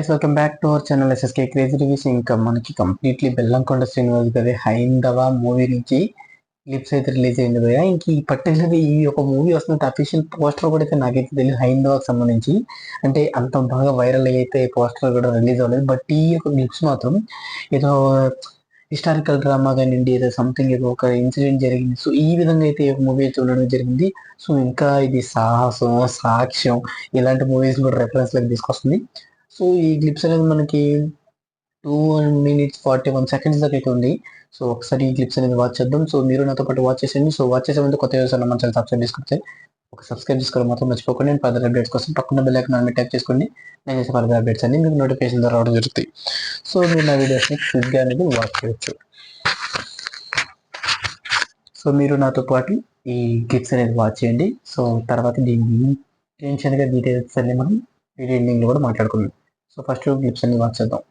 Guys welcome back to our channel SSK crazy reviews ఇంకా మనకి completely Bellamkonda Srinivas గారి హైందవ మూవీ నుంచి క్లిప్స్ అయితే రిలీజ్ అయింది భయ ఇంక ఈ పర్టికులర్ ఈ ఒక మూవీ వస్తున్న అఫీషియల్ పోస్టర్ కూడా అయితే నాకైతే తెలియదు హైందవకి సంబంధించి. అంటే అంత బాగా వైరల్ అయితే పోస్టర్ కూడా రిలీజ్ అవ్వలేదు. బట్ ఈ యొక్క క్లిప్స్ మాత్రం ఏదో హిస్టారికల్ డ్రామా కానివ్వండి ఏదో సంథింగ్ ఏదో ఒక ఇన్సిడెంట్ జరిగింది. సో ఈ విధంగా అయితే ఈ మూవీ చూడడం జరిగింది. సో ఇంకా ఇది సాహసం సాక్ష్యం ఇలాంటి మూవీస్ కూడా రెఫరెన్స్ లాగా తీసుకొస్తుంది. సో ఈ క్లిప్స్ అనేది మనకి two minutes forty one seconds దాకా అయితే ఉంది. సో ఒకసారి ఈ క్లిప్స్ అనేది వాచ్ చేద్దాం. సో మీరు నాతో పాటు వాచ్ చేసేయండి. సో వాచ్ చేసే ముందు కొత్త వ్యవసాయం మన ఛానల్ సబ్స్క్రైబ్ చేసుకుంటే ఒక సబ్స్క్రైబ్ చేసుకోవడం మాత్రం మర్చిపోకండి. నేను ఫర్దర్ అప్డేట్స్ కోసం పక్కన బెల్ ఐకాన్ మీద టైప్ చేసుకోండి. నేను చేసే ఫర్దర్ అప్డేట్స్ అన్ని మీకు నోటిఫికేషన్ ద్వారా రావడం జరుగుతాయి. సో మీరు నా వీడియోస్ని క్విక్గా అనేది వాచ్ చేయొచ్చు. సో మీరు నాతో పాటు ఈ క్లిప్స్ అనేది వాచ్ చేయండి. సో తర్వాత దీన్ని టెన్షన్గా డీటెయిల్స్ అన్ని మనం వీడియో ఎండింగ్లో కూడా మాట్లాడుకుందాం. సో ఫస్ట్ క్లిప్స్ అన్ని వాచ్ చేద్దాం.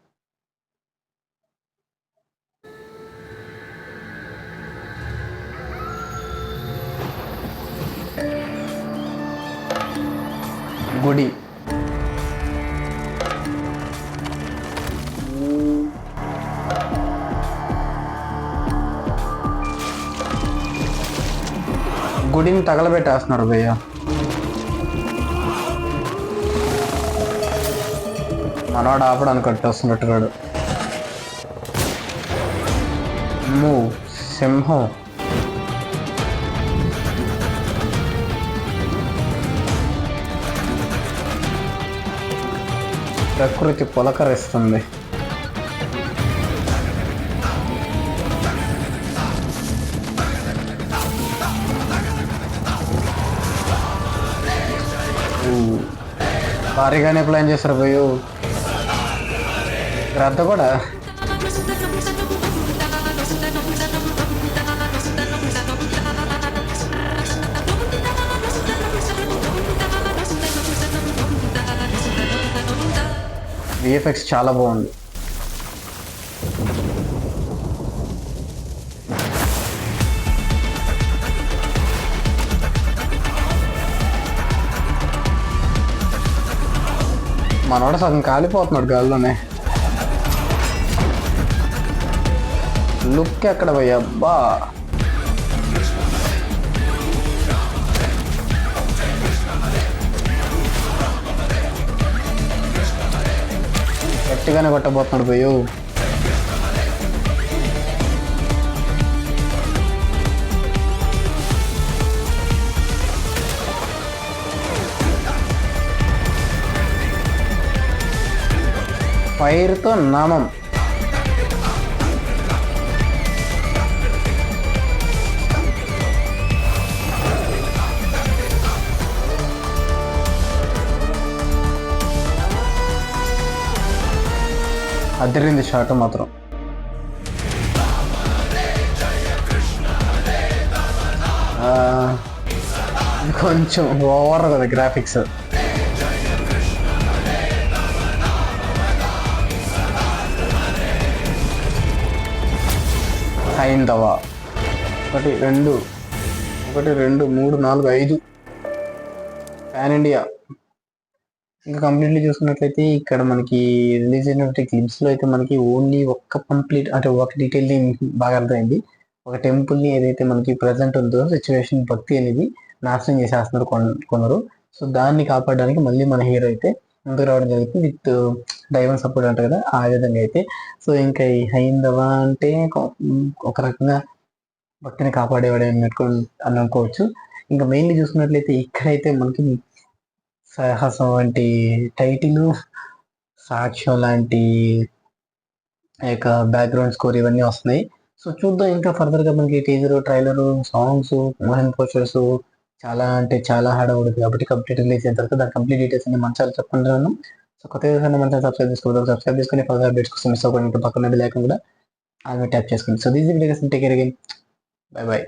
గుడి. గుడిని తగలబెట్టేస్తున్నారు భయ్య. మనవాడు ఆపడానికి కట్టేస్తున్నట్టున్నాడు. అమ్మో సింహం. ప్రకృతి పులకరిస్తుంది. భారీగానే ప్లాన్ చేశారు పోయు శ్రద్ధ కూడా. విఎఫ్ఎక్స్ చాలా బాగుంది. మనోడు సగం కాలిపోతున్నాడు గాల్లోనే. లుక్ ఎక్కడ పోయి? అబ్బా. గట్టిగానే కొట్టబోతున్నాడు పోయు. ఫైర్తో నామం. అదిరింది షాట్ మాత్రం. కొంచెం ఓవర్ కదా గ్రాఫిక్స్ హైందవ. ఒకటి రెండు. ఒకటి రెండు మూడు నాలుగు ఐదు. Pan India. ఇంకా కంప్లీట్లీ చూసుకున్నట్లయితే ఇక్కడ మనకి రిలీజ్ అయినటువంటి క్లిప్స్లో అయితే మనకి ఓన్లీ ఒక్క కంప్లీట్ అంటే ఒక డీటెయిల్ని బాగా అర్థమైంది. ఒక టెంపుల్ని ఏదైతే మనకి ప్రజెంట్ ఉందో సిచ్యువేషన్ భక్తి అనేది నాశనం చేసేస్తున్నారు కొందరు. సో దాన్ని కాపాడడానికి మళ్ళీ మన హీరో అయితే ముందుకు రావడం జరుగుతుంది విత్ డైవన్ సపోర్ట్ అంటారు కదా ఆ విధంగా అయితే. సో ఇంకా ఈ హైందవ అంటే ఒక- ఒక రకంగా భక్తిని కాపాడేవాడే అన్నట్టు అని అనుకోవచ్చు ఇంకా మెయిన్లీ చూసుకున్నట్లయితే ఇక్కడైతే మనకి సాహసం వంటి టైటిల్ సాక్ష్యం లాంటి యొక్క బ్యాక్గ్రౌండ్ స్కోర్ ఇవన్నీ వస్తున్నాయి. సో చూద్దాం ఇంకా ఫర్దర్గా మనకి టీజర్ ట్రైలరు సాంగ్స్ మోహన్ పోస్టర్స్ చాలా అంటే చాలా హార్డ్ అవుతుంది కాబట్టి కంప్లీట్ రిలీజ్ అయిన తర్వాత దాని కంప్లీట్ డీటెయిల్స్ అన్ని మంచాలు చెప్పుకుంటున్నాను సో కొత్త మన సబ్స్క్రైబ్ చేసుకోవడం సబ్స్క్రైబ్ చేసుకుని ఫర్దర్ అప్డేట్స్ కోసం మిస్ అవ్వకుండా. పక్కన లేకుండా ఆమె ట్యాప్ చేసుకోండి so these videos take care again bye bye